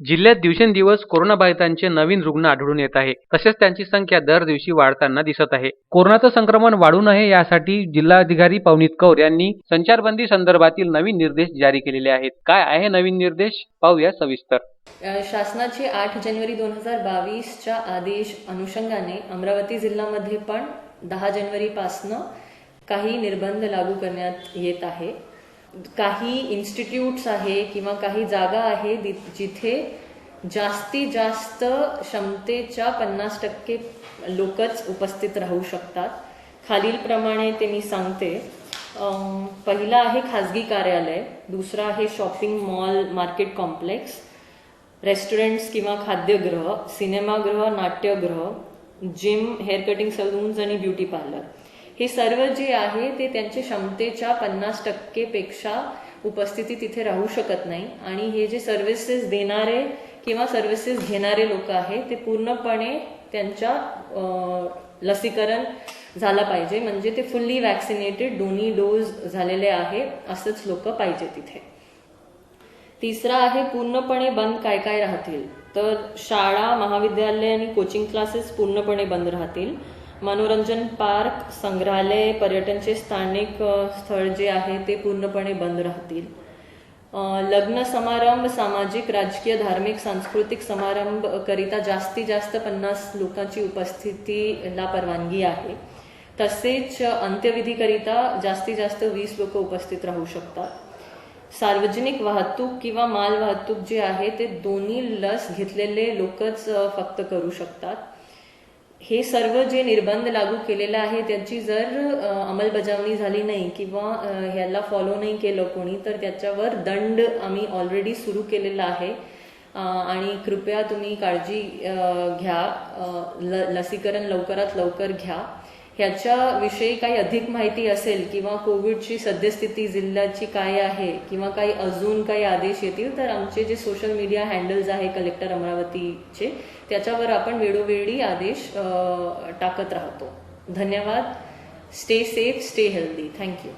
जिल्ह्यात दिवसेंदिवस कोरोनाबाधितांचे नवीन रुग्ण आढळून येत आहे. तसेच त्यांची संख्या दर दिवशी वाढताना दिसत आहे. कोरोनाचं संक्रमण वाढू नये यासाठी जिल्हाधिकारी पवनीत कौर यांनी संचारबंदी संदर्भातील नवीन निर्देश जारी केलेले आहेत. काय आहे नवीन निर्देश? पाहूया सविस्तर. शासनाचे आठ जानेवारी दोन हजार बावीसच्या आदेश अनुषंगाने अमरावती जिल्ह्यामध्ये पण दहा जानेवारीपासनं काही निर्बंध लागू करण्यात येत आहे. काही इन्स्टिट्यूट्स आहे किंवा काही जागा आहे जिथे जास्तीत जास्त क्षमतेच्या पन्नास टक्के लोकच उपस्थित राहू शकतात. खालीलप्रमाणे ते मी सांगते. पहिला आहे खाजगी कार्यालय दुसरा आहे shopping mall market complex restaurants किंवा खाद्यगृह सिनेमागृह नाट्यगृह जिम हेअर कटिंग सलून्स आणि ब्युटी पार्लर. हे सर्व जे आहे ते त्यांच्या क्षमतेच्या पन्नास टक्केपेक्षा उपस्थिती तिथे राहू शकत नाही. आणि हे जे सर्व्हिसेस देणारे किंवा सर्व्हिसेस घेणारे लोक आहे ते पूर्णपणे त्यांच्या लसीकरण झालं पाहिजे. म्हणजे ते फुल्ली वॅक्सिनेटेड दोन्ही डोस झालेले आहे असंच लोक पाहिजे तिथे. तिसरा आहे पूर्णपणे बंद काय काय राहतील? तर शाळा महाविद्यालय आणि कोचिंग क्लासेस पूर्णपणे बंद राहतील. मनोरंजन पार्क संग्रहालय पर्यटनचे स्थानिक स्थळ जे आहे ते पूर्णपणे बंद राहतील. लग्न समारंभ सामाजिक राजकीय धार्मिक सांस्कृतिक समारंभ करिता जास्तीत जास्त पन्नास लोकांची उपस्थितीला परवानगी आहे. तसेच अंत्यविधीकरिता जास्तीत जास्त वीस लोक उपस्थित राहू शकतात. सार्वजनिक वाहतूक किंवा माल वाहतूक जे आहे ते दोन्ही लस घेतलेले लोकच फक्त करू शकतात. हे सर्व जे निर्बंध लागू केलेलं आहे त्याची जर अंमलबजावणी झाली नाही किंवा ह्याला फॉलो नाही केलं कोणी तर त्याच्यावर दंड आम्ही ऑलरेडी सुरू केलेला आहे. आणि कृपया तुम्ही काळजी घ्या. ल लसीकरण लवकरात लवकर घ्या. ह्याच्याविषयी काही अधिक माहिती असेल किंवा कोविडची सद्यस्थिती जिल्ह्याची काय आहे किंवा काही अजून काही आदेश येतील तर आमचे जे सोशल मीडिया हँडल्स आहे कलेक्टर अमरावतीचे त्याच्यावर आपण वेळोवेळी आदेश टाकत राहतो. धन्यवाद. Stay safe stay healthy thank you